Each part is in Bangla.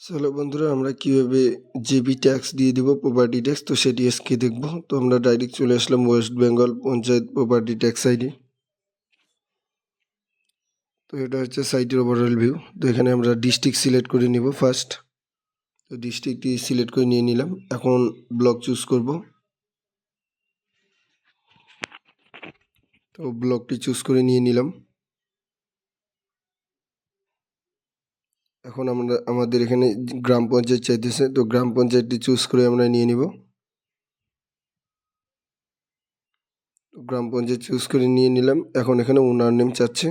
চলো বন্ধুরা, আমরা কীভাবে জেবি ট্যাক্স দিয়ে দিব প্রপার্টি ট্যাক্স তো সেটি আজকে দেখব। তো আমরা ডাইরেক্ট চলে আসলাম West Bengal panchayat property tax ID তো এটা হচ্ছে সাইটের ওভারঅল ভিউ তো এখানে আমরা ডিস্ট্রিক্ট সিলেক্ট করে নিব ফার্স্ট তো ডিস্ট্রিক্টটি সিলেক্ট করে নিয়ে নিলাম। এখন ব্লক চুজ করব। তো ব্লকটি চুজ করে নিয়ে নিলাম। এখন আমরা, আমাদের এখানে গ্রাম পঞ্চায়েত চাইতেছে, তো গ্রাম পঞ্চায়েতটি চুজ করে আমরা নিয়ে নিব। তো গ্রাম পঞ্চায়েত চুজ করে নিয়ে নিলাম। এখন এখানে ওনার নেম চাচ্ছে।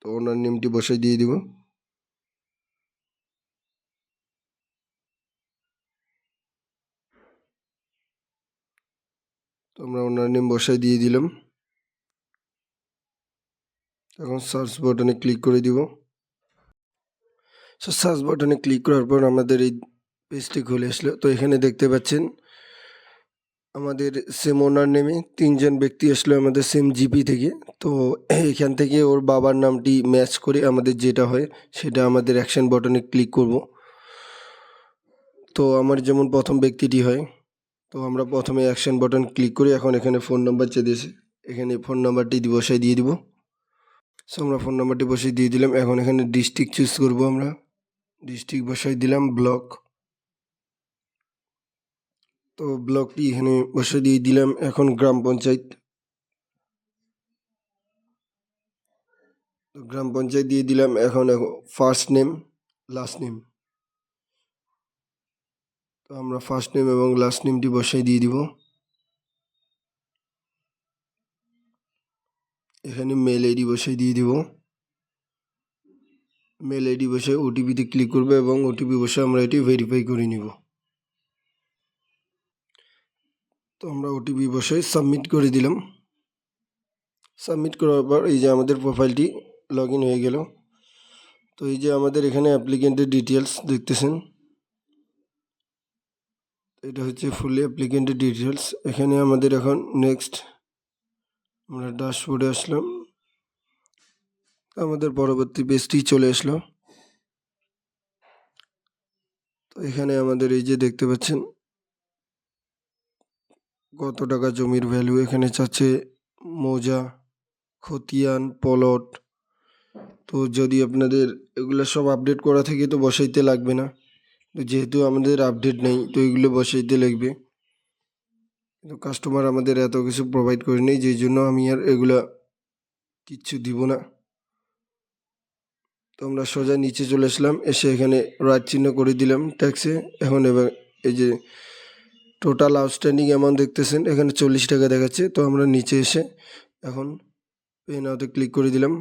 তো ওনার নেমটি বসাই দিয়ে দিব। তো আমরা ওনার নেম বসাই দিয়ে দিলাম। এখন সার্চ বাটনে ক্লিক করে দিব। সো সার্চ বাটনে ক্লিক করার পর আমাদের এই পেজটি খুলে আসলো। তো এখানে দেখতে পাচ্ছেন, আমাদের সেম ওনার নেমে তিনজন ব্যক্তি আসলো আমাদের সেম জিপি থেকে। তো এখান থেকে ওর বাবার নামটি ম্যাচ করে আমাদের যেটা হয়, সেটা আমাদের অ্যাকশন বাটনে ক্লিক করব। তো আমার যেমন প্রথম ব্যক্তিটি হয়, তো আমরা প্রথমে অ্যাকশন বাটন ক্লিক করি এখন এখানে ফোন নাম্বার চেয়েছে এখানে ফোন নাম্বারটি বসাই দিয়ে দিব। সো আমরা ফোন নাম্বারটি বসিয়ে দিয়ে দিলাম। এখন এখানে ডিস্ট্রিক্ট চুজ করব আমরা। ডিস্ট্রিক্ট বসাই দিলাম ব্লক তো ব্লকটি এখানে বসে দিয়ে দিলাম। এখন গ্রাম পঞ্চায়েত। তো গ্রাম পঞ্চায়েত দিয়ে দিলাম। এখন ফার্স্ট নেম লাস্ট নেম তো আমরা ফার্স্ট নেম এবং লাস্ট নেমটি বসাই দিয়ে দিব। এখানে মেল আইডি বসাই দিয়ে দিব। মেল আইডি বসে ওটিপিতে ক্লিক করবে এবং ওটিপি বসে আমরা এটি ভেরিফাই করে নিব। তো আমরা ওটিপি বসে সাবমিট করে দিলাম। সাবমিট করার পর এই যে আমাদের প্রোফাইলটি লগ হয়ে গেল। তো এই যে আমাদের এখানে অ্যাপ্লিকেন্টের ডিটেলস দেখতেছেন। এটা হচ্ছে ফুলি অ্যাপ্লিকেন্টের ডিটেলস এখানে আমাদের এখন নেক্সট আমরা ড্যাশবোর্ডে আসলাম। আমাদের পরবর্তী পেজটি চলে আসলো। তো এখানে আমাদের এই যে দেখতে পাচ্ছেন, কত টাকা জমির ভ্যালু এখানে চাচ্ছে? মোজা, খতিয়ান পলট তো যদি আপনাদের এগুলো সব আপডেট করা থাকে তো বসাইতে লাগবে না। যেহেতু আমাদের আপডেট নেই, তো এগুলো বসাইতে লাগবে। কিন্তু কাস্টমার আমাদের এত কিছু প্রোভাইড করে নেই, যেই জন্য আমি আর এগুলা কিচ্ছু দিব না। তো আমরা সোজা নিচে চলে আসলাম, এসে এখানে রাইট চিহ্ন করে দিলাম ট্যাক্সে এখন এবার এই যে টোটাল আউটস্ট্যান্ডিং অ্যামাউন্ট দেখতেছেন, এখানে চল্লিশ টাকা দেখাচ্ছে। তো আমরা নিচে এসে এখন পে নাওতে ক্লিক করে দিলাম।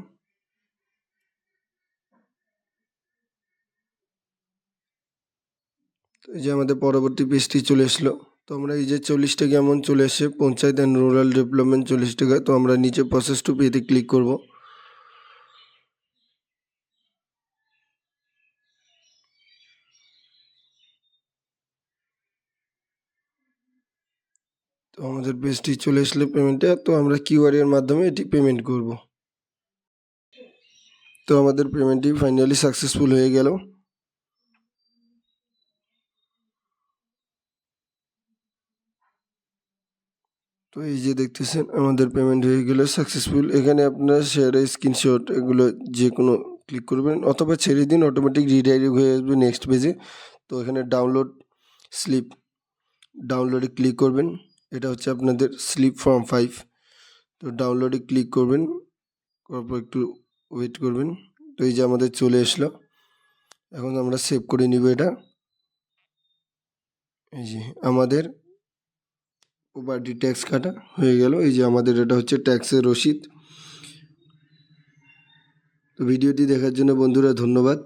এই যে আমাদের পরবর্তী পেজটি চলে আসলো। তো আমরা এই যে চল্লিশ টাকা অ্যামাউন্ট চলে এসে পঞ্চায়েত অ্যান্ড রুরাল ডেভেলপমেন্ট চল্লিশ টাকা, তো আমরা নিচে প্রসেস টু পেতে ক্লিক করব। তো আমাদের পেজটি চলে আসলে পেমেন্টে তো আমরা কিউআর এর মাধ্যমে এটি পেমেন্ট করব। তো আমাদের পেমেন্টটি ফাইনালি সাকসেসফুল হয়ে গেল। তো এই যে দেখতেছেন, আমাদের পেমেন্ট হয়ে গেল সাকসেসফুল এখানে আপনারা শেয়ারের স্ক্রিনশট এগুলো যে কোনো ক্লিক করবেন অথবা ছেড়ে দিন অটোমেটিক রিডাইরেক্ট হয়ে আসবে নেক্সট পেজে তো এখানে ডাউনলোড স্লিপ ডাউনলোডে ক্লিক করবেন। এটা হচ্ছে আপনাদের স্লিপ ফর্ম ফাইভ তো ডাউনলোডে ক্লিক করবেন, করার পর একটু ওয়েট করবেন। তো এই যে আমাদের চলে আসলো। এখন আমরা সেভ করে নিব এটা। এই যে আমাদের প্রপার্টি ট্যাক্স কাটা হয়ে গেল। এই যে আমাদের এটা হচ্ছে ট্যাক্সের রসিদ। তো ভিডিওটি দেখার জন্য বন্ধুরা ধন্যবাদ।